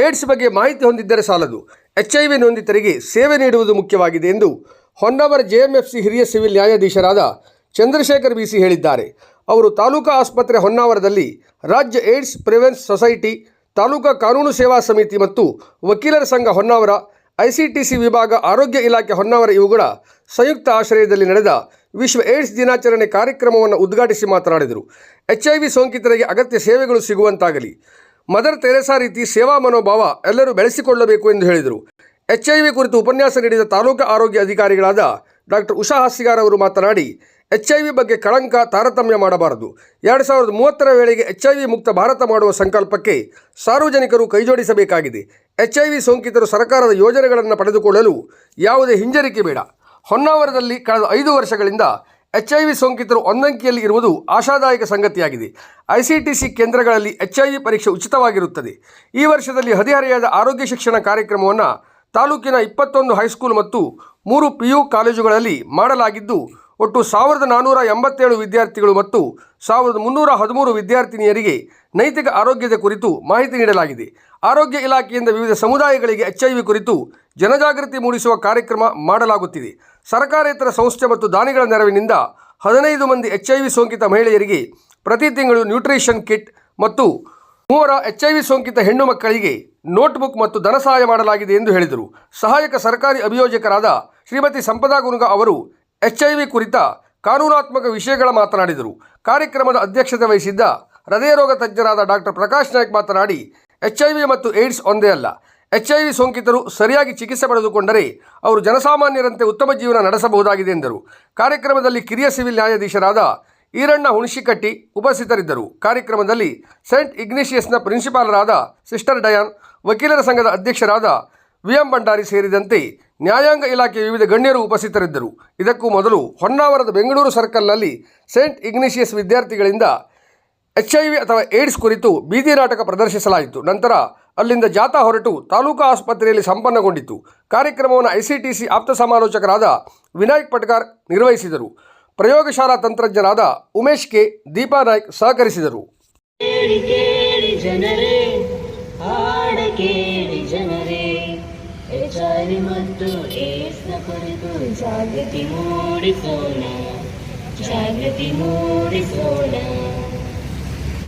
AIDS ಬಗ್ಗೆ ಮಾಹಿತಿ ಹೊಂದಿದ್ದರೆ ಸಾಲದು. ಎಚ್ ಐ ವಿ ನೊಂದಿತರಿಗೆ ಸೇವೆ ನೀಡುವುದು ಮುಖ್ಯವಾಗಿದೆ ಎಂದು ಹೊನ್ನಾವರ ಜೆಎಂಎಫ್ಸಿ ಹಿರಿಯ ಸಿವಿಲ್ ನ್ಯಾಯಾಧೀಶರಾದ ಚಂದ್ರಶೇಖರ್ ಬಿಸಿ ಹೇಳಿದ್ದಾರೆ. ಅವರು ತಾಲೂಕಾ ಆಸ್ಪತ್ರೆ ಹೊನ್ನಾವರದಲ್ಲಿ ರಾಜ್ಯ ಏಡ್ಸ್ ಪ್ರಿವೆನ್ಸ್ ಸೊಸೈಟಿ, ತಾಲೂಕಾ ಕಾನೂನು ಸೇವಾ ಸಮಿತಿ ಮತ್ತು ವಕೀಲರ ಸಂಘ ಹೊನ್ನಾವರ, ಐಸಿಟಿಸಿ ವಿಭಾಗ ಆರೋಗ್ಯ ಇಲಾಖೆ ಹೊನ್ನಾವರ ಇವುಗಳ ಸಂಯುಕ್ತ ಆಶ್ರಯದಲ್ಲಿ ನಡೆದ ವಿಶ್ವ ಏಡ್ಸ್ ದಿನಾಚರಣೆ ಕಾರ್ಯಕ್ರಮವನ್ನು ಉದ್ಘಾಟಿಸಿ ಮಾತನಾಡಿದರು. ಎಚ್ಐವಿ ಸೋಂಕಿತರಿಗೆ ಅಗತ್ಯ ಸೇವೆಗಳು ಸಿಗುವಂತಾಗಲಿ. ಮದರ್ ತೆರೆಸಾ ರೀತಿ ಸೇವಾ ಮನೋಭಾವ ಎಲ್ಲರೂ ಬೆಳೆಸಿಕೊಳ್ಳಬೇಕು ಎಂದು ಹೇಳಿದರು. ಎಚ್ ಐ ವಿ ಕುರಿತು ಉಪನ್ಯಾಸ ನೀಡಿದ ತಾಲೂಕು ಆರೋಗ್ಯ ಅಧಿಕಾರಿಗಳಾದ ಡಾಕ್ಟರ್ ಉಷಾ ಹಾಸಿಗಾರ್ ಅವರು ಮಾತನಾಡಿ ಎಚ್ ಐ ವಿ ಬಗ್ಗೆ ಕಳಂಕ ತಾರತಮ್ಯ ಮಾಡಬಾರದು. ಎರಡು ಸಾವಿರದ ಮೂವತ್ತರ ವೇಳೆಗೆ ಎಚ್ ಐ ವಿ ಮುಕ್ತ ಭಾರತ ಮಾಡುವ ಸಂಕಲ್ಪಕ್ಕೆ ಸಾರ್ವಜನಿಕರು ಕೈಜೋಡಿಸಬೇಕಾಗಿದೆ. ಎಚ್ ಐ ವಿ ಸೋಂಕಿತರು ಸರ್ಕಾರದ ಯೋಜನೆಗಳನ್ನು ಪಡೆದುಕೊಳ್ಳಲು ಯಾವುದೇ ಹಿಂಜರಿಕೆ ಬೇಡ. ಹೊನ್ನಾವರದಲ್ಲಿ ಕಳೆದ ಐದು ವರ್ಷಗಳಿಂದ ಎಚ್ಐವಿ ಸೋಂಕಿತರು ಒಂದಂಕಿಯಲ್ಲಿ ಇರುವುದು ಆಶಾದಾಯಕ ಸಂಗತಿಯಾಗಿದೆ. ಐಸಿಟಿಸಿ ಕೇಂದ್ರಗಳಲ್ಲಿ ಎಚ್ ಐ ವಿ ಪರೀಕ್ಷೆ ಉಚಿತವಾಗಿರುತ್ತದೆ. ಈ ವರ್ಷದಲ್ಲಿ ಹದಿಹರೆಯದ ಆರೋಗ್ಯ ಶಿಕ್ಷಣ ಕಾರ್ಯಕ್ರಮವನ್ನು ತಾಲೂಕಿನ ಇಪ್ಪತ್ತೊಂದು ಹೈಸ್ಕೂಲ್ ಮತ್ತು ಮೂರು ಪಿ ಯು ಕಾಲೇಜುಗಳಲ್ಲಿ ಮಾಡಲಾಗಿದ್ದು, ಒಟ್ಟು ಸಾವಿರದ ನಾನ್ನೂರ ಎಂಬತ್ತೇಳು ವಿದ್ಯಾರ್ಥಿಗಳು ಮತ್ತು ಸಾವಿರದ ಮುನ್ನೂರ ಹದಿಮೂರು ವಿದ್ಯಾರ್ಥಿನಿಯರಿಗೆ ನೈತಿಕ ಆರೋಗ್ಯದ ಕುರಿತು ಮಾಹಿತಿ ನೀಡಲಾಗಿದೆ. ಆರೋಗ್ಯ ಇಲಾಖೆಯಿಂದ ವಿವಿಧ ಸಮುದಾಯಗಳಿಗೆ ಎಚ್ಐವಿ ಕುರಿತು ಜನಜಾಗೃತಿ ಮೂಡಿಸುವ ಕಾರ್ಯಕ್ರಮ ಮಾಡಲಾಗುತ್ತಿದೆ. ಸರ್ಕಾರೇತರ ಸಂಸ್ಥೆ ಮತ್ತು ದಾನಿಗಳ ನೆರವಿನಿಂದ ಹದಿನೈದು ಮಂದಿ ಎಚ್ ಐ ವಿ ಸೋಂಕಿತ ಮಹಿಳೆಯರಿಗೆ ಪ್ರತಿ ತಿಂಗಳು ನ್ಯೂಟ್ರಿಷನ್ ಕಿಟ್ ಮತ್ತು ಮೂವರ ಎಚ್ ಐ ವಿ ಸೋಂಕಿತ ಹೆಣ್ಣು ಮಕ್ಕಳಿಗೆ ನೋಟ್ಬುಕ್ ಮತ್ತು ಧನ ಸಹಾಯ ಮಾಡಲಾಗಿದೆ ಎಂದು ಹೇಳಿದರು. ಸಹಾಯಕ ಸರ್ಕಾರಿ ಅಭಿಯೋಜಕರಾದ ಶ್ರೀಮತಿ ಸಂಪದಾ ಗುನುಗ ಅವರು ಎಚ್ ಐ ವಿ ಕುರಿತ ಕಾನೂನಾತ್ಮಕ ವಿಷಯಗಳ ಮಾತನಾಡಿದರು. ಕಾರ್ಯಕ್ರಮದ ಅಧ್ಯಕ್ಷತೆ ವಹಿಸಿದ್ದ ಹೃದಯ ರೋಗ ತಜ್ಞರಾದ ಡಾಕ್ಟರ್ ಪ್ರಕಾಶ್ ನಾಯ್ಕ್ ಮಾತನಾಡಿ, ಎಚ್ ಐ ವಿ ಮತ್ತು ಏಡ್ಸ್ ಒಂದೇ ಅಲ್ಲ ಎಚ್ಐವಿ ಸೋಂಕಿತರು ಸರಿಯಾಗಿ ಚಿಕಿತ್ಸೆ ಪಡೆದುಕೊಂಡರೆ ಅವರು ಜನಸಾಮಾನ್ಯರಂತೆ ಉತ್ತಮ ಜೀವನ ನಡೆಸಬಹುದಾಗಿದೆ ಎಂದರು. ಕಾರ್ಯಕ್ರಮದಲ್ಲಿ ಕಿರಿಯ ಸಿವಿಲ್ ನ್ಯಾಯಾಧೀಶರಾದ ಈರಣ್ಣ ಹುಣಶಿಕಟ್ಟಿ ಉಪಸ್ಥಿತರಿದ್ದರು. ಕಾರ್ಯಕ್ರಮದಲ್ಲಿ ಸೆಂಟ್ ಇಗ್ನಿಷಿಯಸ್ನ ಪ್ರಿನ್ಸಿಪಾಲರಾದ ಸಿಸ್ಟರ್ ಡಯಾನ್, ವಕೀಲರ ಸಂಘದ ಅಧ್ಯಕ್ಷರಾದ ವಿ ಎಂ ಭಂಡಾರಿ ಸೇರಿದಂತೆ ನ್ಯಾಯಾಂಗ ಇಲಾಖೆಯ ವಿವಿಧ ಗಣ್ಯರು ಉಪಸ್ಥಿತರಿದ್ದರು. ಇದಕ್ಕೂ ಮೊದಲು ಹೊನ್ನಾವರದ ಬೆಂಗಳೂರು ಸರ್ಕಲ್ನಲ್ಲಿ ಸೇಂಟ್ ಇಗ್ನಿಷಿಯಸ್ ವಿದ್ಯಾರ್ಥಿಗಳಿಂದ ಎಚ್ ಐ ವಿ ಅಥವಾ ಏಡ್ಸ್ ಕುರಿತು ಬೀದಿ ನಾಟಕ ಪ್ರದರ್ಶಿಸಲಾಯಿತು. ನಂತರ ಅಲ್ಲಿಂದ ಜಾಥಾ ಹೊರಟು ತಾಲೂಕಾ ಆಸ್ಪತ್ರೆಯಲ್ಲಿ ಸಂಪನ್ನಗೊಂಡಿತು ಕಾರ್ಯಕ್ರಮವನ್ನು ಐಸಿಟಿಸಿ ಆಪ್ತ ಸಮಾಲೋಚಕರಾದ ವಿನಾಯಕ್ ಪಟ್ಕಾರ್ ನಿರ್ವಹಿಸಿದರು. ಪ್ರಯೋಗಶಾಲಾ ತಂತ್ರಜ್ಞರಾದ ಉಮೇಶ್ ಕೆ. ದೀಪಾ ನಾಯ್ಕ್ ಸಹಕರಿಸಿದರು. ಜಾಗೃತಿ ಮೂಡಿಸೋಣ.